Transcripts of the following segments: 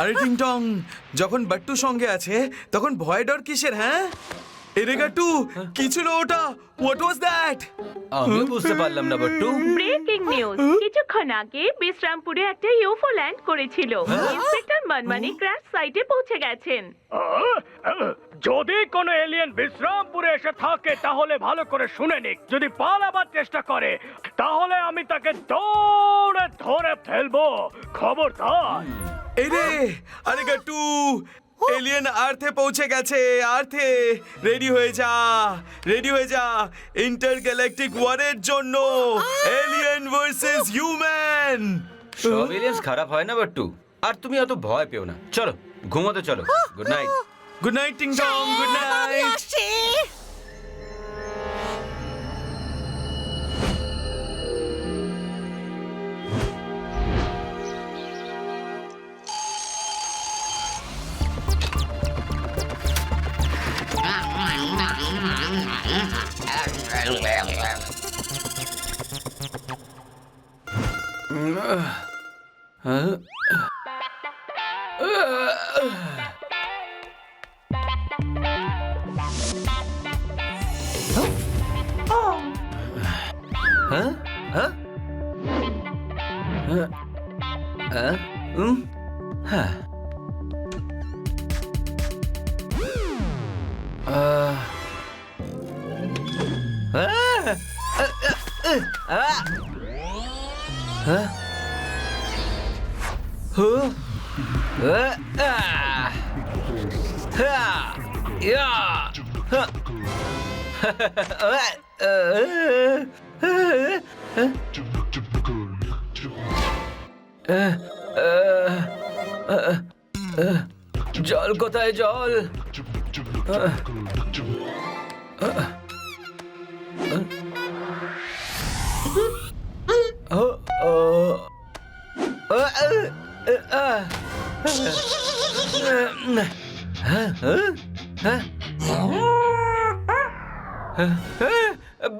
আরে টিংটং যখন বাট্টু সঙ্গে আছে তখন ভয় ডর কিসের হ্যাঁ? এরে গাট্টু কি ছিল ওটা? হোয়াট ওয়াজ দ্যাট আমি বুঝতে পারলাম না বাট্টু। ব্রেকিং নিউজ কিছুক্ষণ আগে বিশ্রামপুরে একটা ইউফো ল্যান্ড করেছিল। ইন্সপেক্টর মনমানি ক্র্যাশ সাইটে পৌঁছে গেছেন। যদি কোনো এলিয়েন বিশ্রামপুরে এসে থাকে তাহলে ভালো করে শুনে নিক। যদি পালাবার চেষ্টা করে তাহলে আমি তাকে দৌড়ে ধরে ফেলব। খবরদার। এই রে আরে গাট্টু এলিয়েন আর্থে পৌঁছে গেছে আর্থে রেডি হয়ে যা রেডি হয়ে যা। ইন্টার গ্যালাকটিক ওয়ারের জন্য এলিয়েন ভার্সেস হিউম্যান সব এলিয়েন্স খারাপ হয় না বাট্টু আর তুমি অত ভয় পেও না। চলো ঘুমোতে চলো। গুড নাইট গুড নাইট টিং টং গুড নাইট আসছি হ্যাঁ আহ, আহ, আহ, হ্যাঁ হুঁ, আহ, আহ, হ্যাঁ, ইয়া, হ্যাঁ, জল কোথায় জল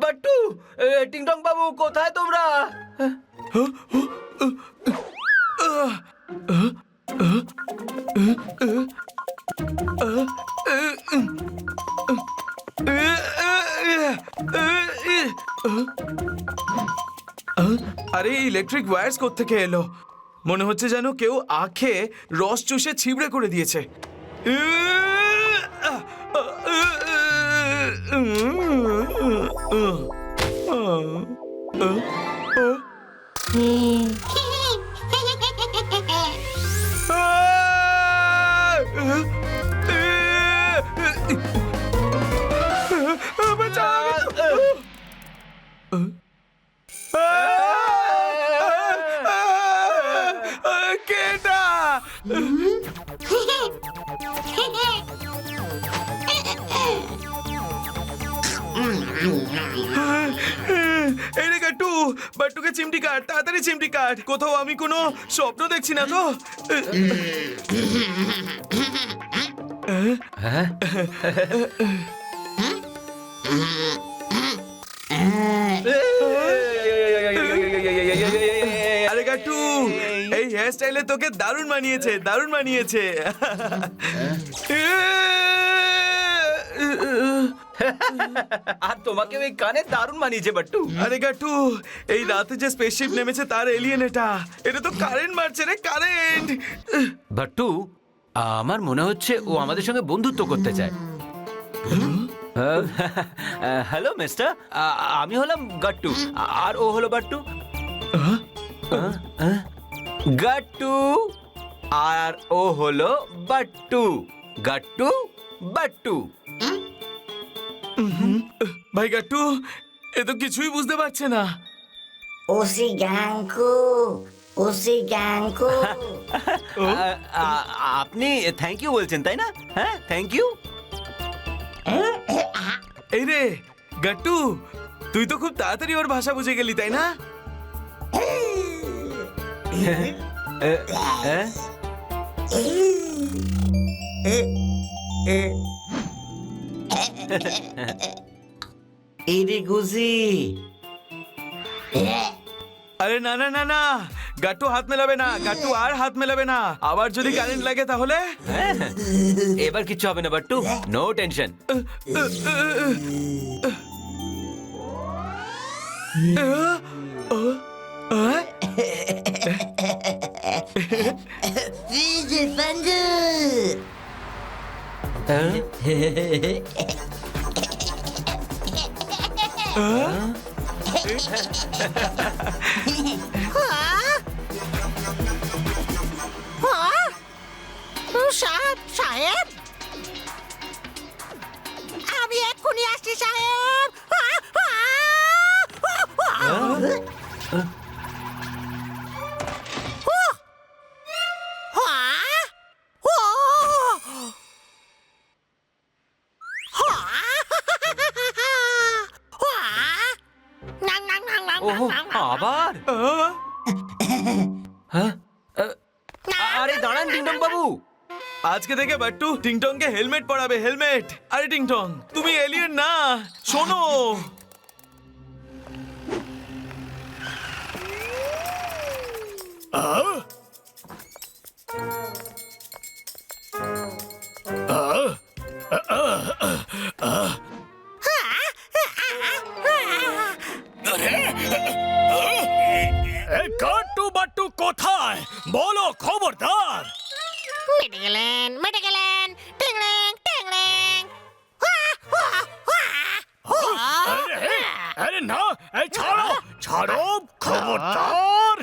বাট্টু টিংটং বাবু কোথায় তোমরা আরে ইলেকট্রিক ওয়্যারস থেকে এলো মনে হচ্ছে যেন কেউ আখে রস চুষে ছিবড়ে করে দিয়েছে। কেটা রে বাট্টুকে চিমটি কাট, তাড়াতাড়ি চিমটি কাট। কোথাও আমি কোনো স্বপ্ন দেখছি না তো। আরে গাট্টু, এই হেয়ার স্টাইলে তোকে দারুণ মানিয়েছে দারুণ মানিয়েছে। আর তোমাকে ওই কানে দারুণ মানিয়েছে বাট্টু। আরে গাট্টু এই রাতে যে স্পেসশিপ নেমেছে তার এলিয়েন এটা। এটা তো কারেন্ট মারছে রে কারেন্ট বাট্টু আমার মনে হচ্ছে ও আমাদের সঙ্গে বন্ধুত্ব করতে চায়। হ্যালো মিস্টার আমি হলাম গাট্টু। আর ও হলো বাট্টু। গাট্টু। আর ও হলো বাট্টু। গাট্টু বাট্টু। ভাই গাট্টু এ তো কিছুই বুঝতে পারছে না ওসি গাঙ্কু উসি গ্যাংকু আ- আ- আপনি থ্যাংক ইউ বলছেন তাই না হ্যাঁ থ্যাংক ইউ এই রে গাট্টু তুই তো খুব তাড়াতাড়ি ওর ভাষা বুঝে গেলি তাই না এই রে গুজি আরে না না না না গাট্টু হাত মেলাবে না গাট্টু আর হাত মেলাবে না আবার যদি কারেন্ট লাগে তাহলে এবার কিচ্ছু হবে না বাট্টু নো টেনশন Fiji Fandu 어? 어? 어? 어? আরে দাঁড়ান ডিংডং বাবু আজকে থেকে বাট্টু টিংটংকে হেলমেট পরাবে হেলমেট আরে টিংটং তুমি এলিয়েন না শোনো এ কোথায় বলো খবরদার মিটে গেলেন মিটে গেলেন টিংলিং টিংলিং আরে আরে না এই ছাড়ো ছাড়ো খবরদার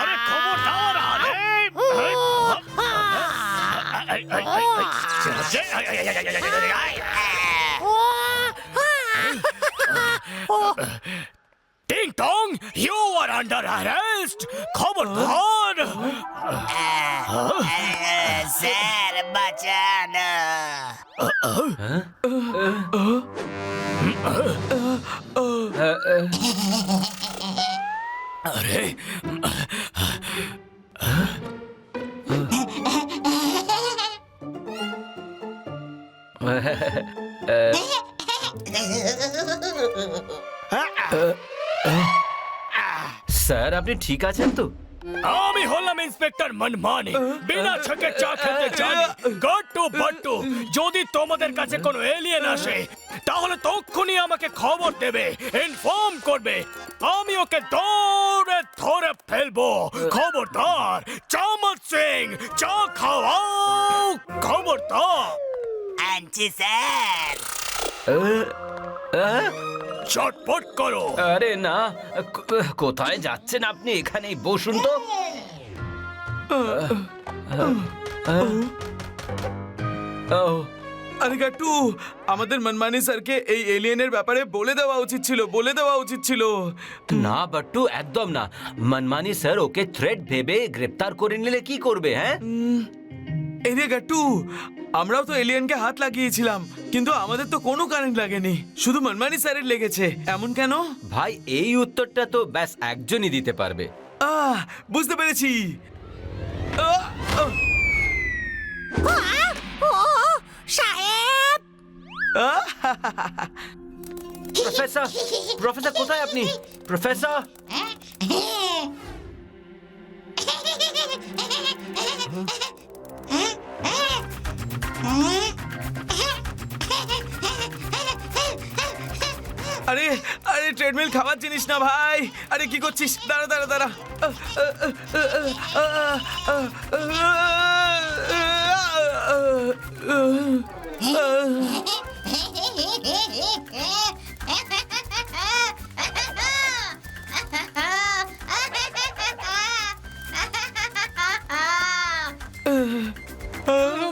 আরে খবরদার আরে এই, এই, এই, এই, এই, এই, এই, এই, এই, এই, এই, এই, এই, টিং টং you are under fast! Come on! Ser bacana! अरे স্যার আপনি ঠিক আছেন তো? আমি হলাম ইন্সপেক্টর মনমানি বিনা ছকে চা খেতে জানি। গট্টু বট্টু যদি তোমাদের কাছে কোনো এলিয়েন আসে তাহলে তক্ষুনি আমাকে খবর দেবে ইনফর্ম করবে। আমি ওকে দৌড়ে ধরে ফেলব। খবরদার চামচ সিং চা খাওয়াও। খবরদার। আনছি স্যার। চটপট করো। আরে না কো- কোথায় যাচ্ছেন আপনি? এখানেই বসুন তো। ও আরে গাট্টু আমাদের মনমানি স্যারকে এই এলিয়েনের ব্যাপারে বলে দেওয়া উচিত ছিল বলে দেওয়া উচিত ছিল। না বাট্টু একদম না। মনমানি স্যার ওকে থ্রেড ভেবে গ্রেপ্তার করে নিলে কি করবে হ্যাঁ? এই রে গাট্টু আমরাও তো এলিয়েনকে হাত লাগিয়েছিলাম কিন্তু আমাদের তো কোনো কারেন্ট লাগেনি। শুধু মনমানি স্যারের লেগেছে এমন কেন? ভাই এই উত্তরটা তো ব্যাস একজনই দিতে পারবে। আহ বুঝতে পেরেছি। আহ, আহ, সাহেব! আহ, প্রফেসর প্রফেসর কোথায় আপনি? প্রফেসর! ট্রেডমিল খাবার জিনিস না ভাই। আরে কি করছিস? দাঁড়া দাঁড়া দাঁড়া।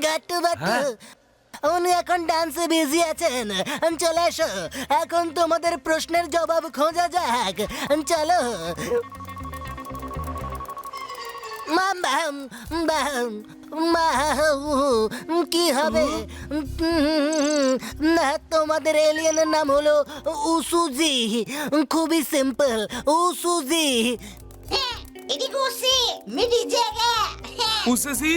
গাট্টু বাট্টু উনি এখন ডান্সে বিজি আছেন। চলে এসো। এখন তোমাদের প্রশ্নের জবাব খোঁজা যাক। চলো। কি হবে? না, তোমাদের এলিয়েনের নাম হলো উসুজি। খুবই সিম্পল উসুজি। এদিকে বসে মিডি জায়গা। উসেসি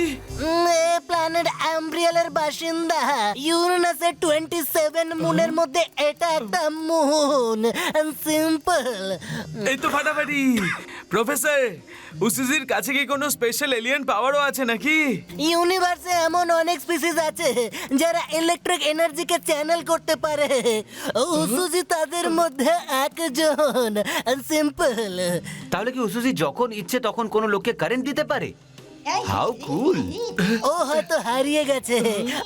প্ল্যানেট অ্যাম্ব্রিয়ালের বাসিন্দা। ইউরেনাসের টোয়েন্টি সেভেন মুনের মধ্যে এটা একটা মুন সিম্পল এই তো ফাটাফাটি। প্রফেসর উসিসির কাছে কি কোনো স্পেশাল এলিয়েন পাওয়ারও আছে নাকি? ইউনিভার্সে এমন অনেক স্পিসিস আছে যারা ইলেকট্রিক এনার্জিকে চ্যানেল করতে পারে। উসুজি তাদের মধ্যে একজন। সিম্পল তাহলে কি উসুজি যখন ইচ্ছে তখন কোনো লোককে কারেন্ট দিতে পারে? হাউ কুল ও হয়তো হারিয়ে গেছে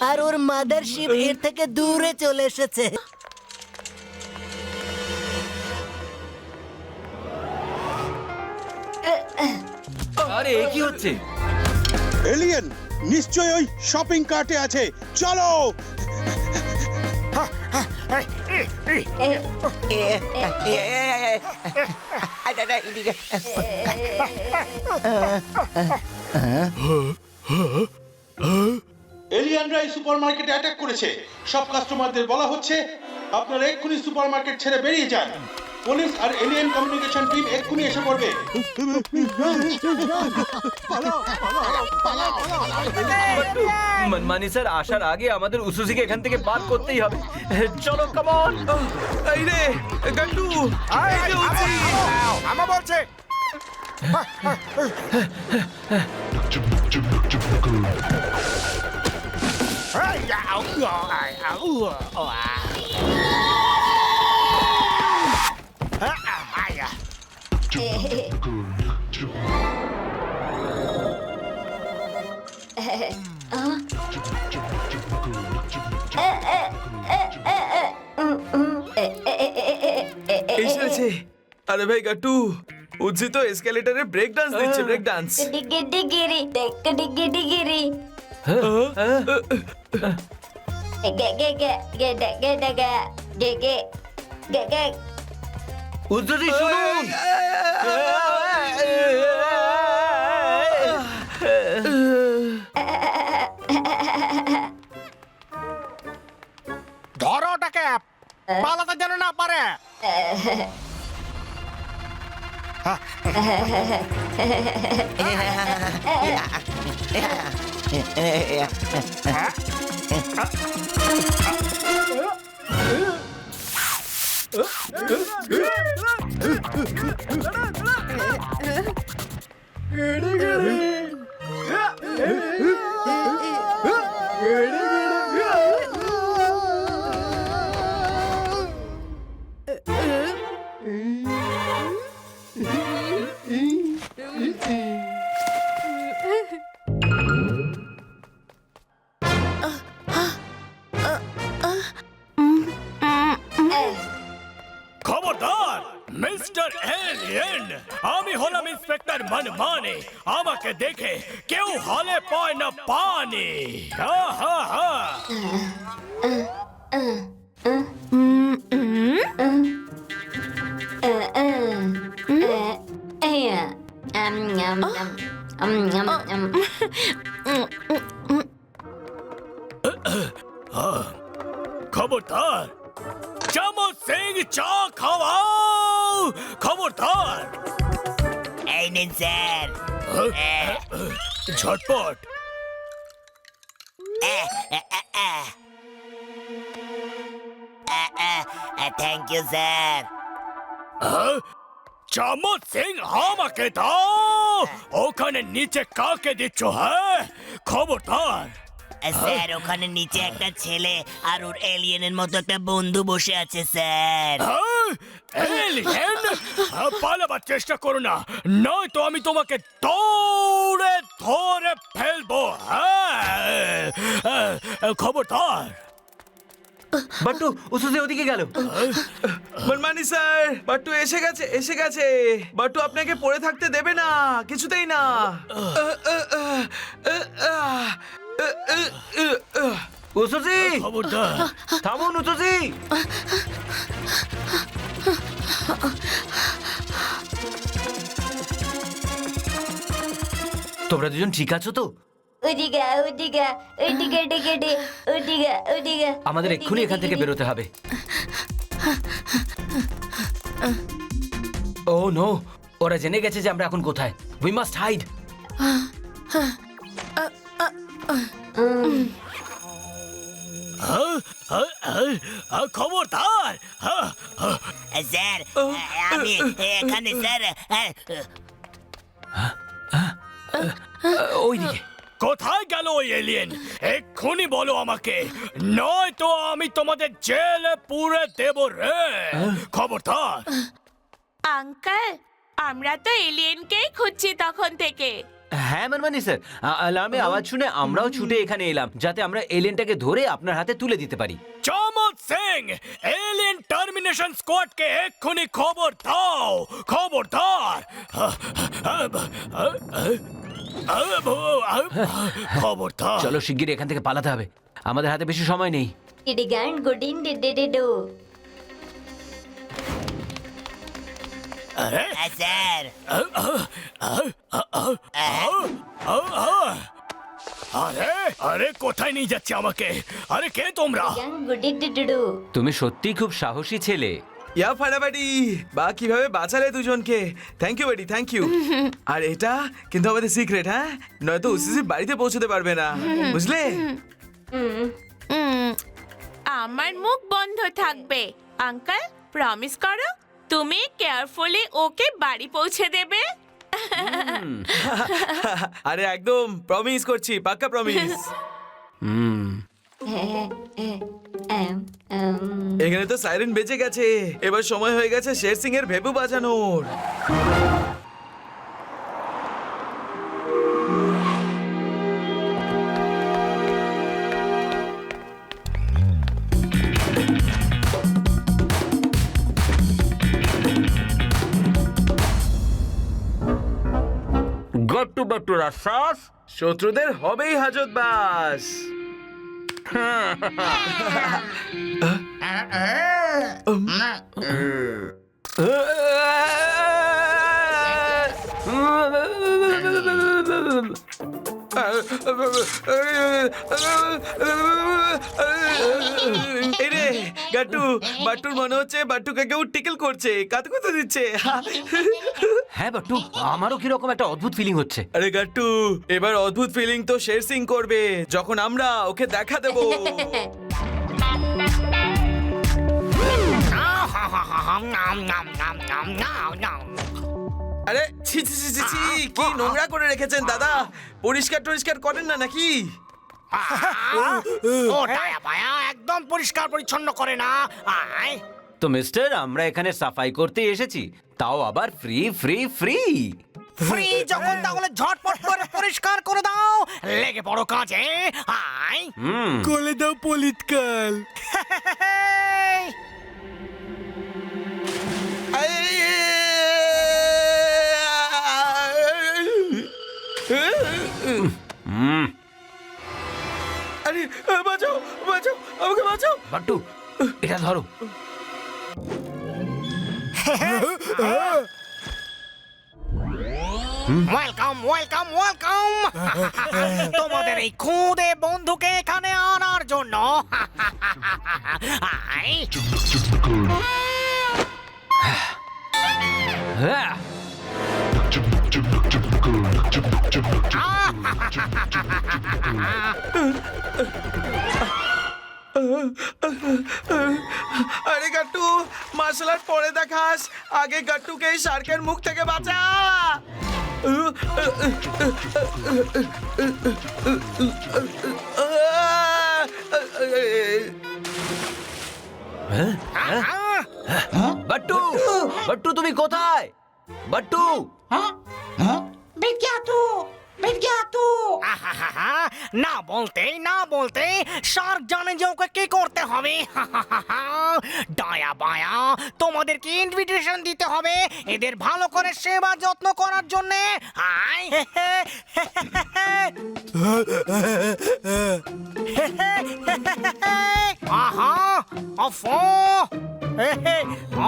আর ওর মাদারশিপ এর থেকে দূরে চলে এসেছে। আরে কি হচ্ছে? এলিয়েন নিশ্চয়ই ওই শপিং কার্টে আছে। চলো! এলিয়ানরা এই সুপারমার্কেটে অ্যাটাক করেছে। সব কাস্টমারদের বলা হচ্ছে, আপনারা এক্ষুনি সুপার মার্কেট ছেড়ে বেরিয়ে যান। পুলিশ আর এলিয়েন কমিউনিকেশন টিম এক্ষুনি এসে পড়বে মনমানি স্যার আসার আগে আমাদের উসুজিকে এখান থেকে বার করতেই হবে চলো কামন এই রে গান্ডু এই যে উসি। এসেছে আরে ভাই গাট্টু উজ্জি তো এসকেলেটরে ব্রেক ডান্স দিচ্ছে ব্রেক ডান্স ডিগি ডিগিরি ডিগি ডিগিরি গে গে গে গে গে গে গে গে গে গে গে উসুজি শুনুন ধরো ওটাকে। পালাতে যেন না পারে। 그래 그래 খবরদার চামচ সিং চা খাওয়াও খবরদার এই নিন স্যার ঝটপট থ্যাংক ইউ স্যার চামচ সিং আমাকে দাও ওখানে নিচে কাকে দিচ্ছ হ্যাঁ? খবরদার। স্যার ওখানে নিচে একটা ছেলে আর ওর এলিয়েনের মতো একটা বন্ধু বসে আছে স্যার। হ্যাঁ? এলিয়েন হ্যাঁ, পালাবার চেষ্টা করো না। নয়তো আমি তোমাকে দৌড়ে ধরে ফেলব হ্যাঁ? হ্যাঁ, খবরদার। বাট্টু উসুজি ওদিকে গেল মনমানি স্যার বাট্টু এসে গেছে এসে গেছে বাট্টু আপনাকে পড়ে থাকতে দেবে না কিছুতেই না খবরদার থামুন উসুজি তোমরা দুজন ঠিক আছো তো ওদিকে ওদিকে ওদিকে ওদিকে ওদিকে ওদিকে আমাদের এক্ষুনি এখান থেকে বেরোতে হবে। ও নো ওরা জেনে গেছে যে আমরা এখন কোথায়। উই মাস্ট হাইড খবরদার। স্যার আমি এখানে স্যার ওইদিকে। কোথায় গেল ওই এলিয়েন এক্ষুনি বলো আমাকে। নয়তো আমি তোমাদের জেলে পুরে দেব রে। খবরদার। আঙ্কেল আমরা তো এলিয়েনকেই খুঁজছি তখন থেকে। হ্যাঁ মানমানি স্যার। অ্যালার্মে আওয়াজ শুনে আমরাও ছুটে এখানে এলাম যাতে আমরা এলিয়েনটাকে ধরে আপনার হাতে তুলে দিতে পারি। চমৎ সিং এলিয়েন টার্মিনেশন স্কোয়াডকে এক্ষুনি খবর দাও। খবরদার। খবরদার। চলো শিগগির এখান থেকে পালাতে হবে। আমাদের হাতে বেশি সময় নেই। ইডিগান গুডিন ডিডিডু স্যার। আরে আরে কোথায় নিয়ে যাচ্ছে আমাকে? আরে কে তোমরা? তুমি সত্যি খুব সাহসী ছেলে। ইয়া ফাটাফাটি। বা কীভাবে বাঁচালে দুজনকে? থ্যাংক ইউ বেডি থ্যাংক ইউ আর এটা কিন্তু আমাদের সিক্রেট হ্যাঁ? নয়তো ওসিসি বাড়িতে পৌঁছতে পারবে না বুঝলে? আমার মুখ বন্ধ থাকবে। আঙ্কেল প্রমিস করো তুমি কেয়ারফুলি ওকে বাড়ি পৌঁছে দেবে। আরে একদম প্রমিস করছি পাক্কা প্রমিস হুম। এখানে তো সাইরেন বেজে গেছে। এবার সময় হয়ে গেছে শের সিং এর ভেবু বাজানোর। গট্টু শত্রুদের হবেই হাজত বাস। এরে গাট্টু বাট্টুর মনে হচ্ছে বাট্টুকে কেউ টিকেল করছে কাতে কথা দিচ্ছে। হ্যাঁ বট্টু আমারও কীরকম একটা অদ্ভুত ফিলিং হচ্ছে। আরে গাট্টু এবার অদ্ভুত ফিলিং তো শের সিং করবে যখন আমরা ওকে দেখা দেবো। আরে ছি ছি ছি ছি কি নোংরা করে রেখেছেন দাদা? পরিষ্কার টরিষ্কার করেন না নাকি? ও টায়া একদম পরিষ্কার পরিচ্ছন্ন করে না। আয়। তো মিস্টার আমরা এখানে সাফাই করতে এসেছি। তাও আবার ফ্রি ফ্রি ফ্রি। ফ্রি যখন তাহলে ঝটপট করে পরিষ্কার করে দাও। লেগে বড় কাজে। আয়। হুম। কোলে দাও পলিতকাল। বাঁচাও বাঁচাও আমাকে বাঁচাও। বাট্টু এটা ধরো। ওয়েলকাম ওয়েলকাম ওয়েলকাম তোমাদের এই খুদে বন্ধুকে এখানে আনার জন্য। মার্শাল আর্ট পরে দেখাস। আগে গাট্টুকে এই শার্কের মুখ থেকে বাঁচা। বট্টু বট্টু তুমি কোথায়? বট্টু। আহাহাহা, না বলতে না বলতে শার্ক জানে যে ওকে কি করতে হবে। ডায়া বায়া তোমাদেরকে ইনভিটেশন দিতে হবে। এদের ভালো করে সেবা যত্ন করার জন্য। আয় আহা অফো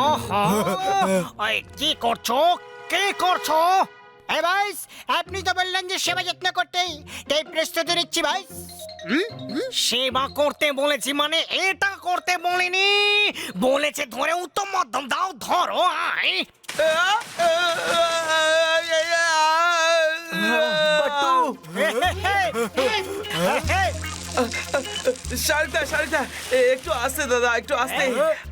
আহা। কি করছ? কি করছ? হ্যাঁ ভাইস আপনি তো বললেন যে সেবা যত্ন করতেই। তাই প্রস্তুতি নিচ্ছি ভাই সেবা করতে বলেছি মানে এটা করতে বলিনি। বলেছে ধরে উত্তম মধ্যম দাও ধরো আয়। শারিতা শারিতা একটু আসতে দাদা একটু আসতে।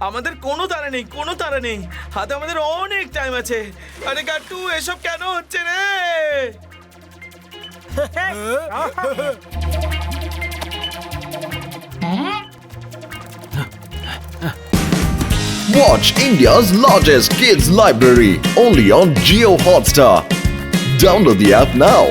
আমাদের কোনো তাড়া নেই কোনো তাড়া নেই। হাতে আমাদের অনেক টাইম আছে। আরে গাট্টু এসব কেন হচ্ছে রে? Watch India's largest kids library only on Geo Hotstar. Download the app now.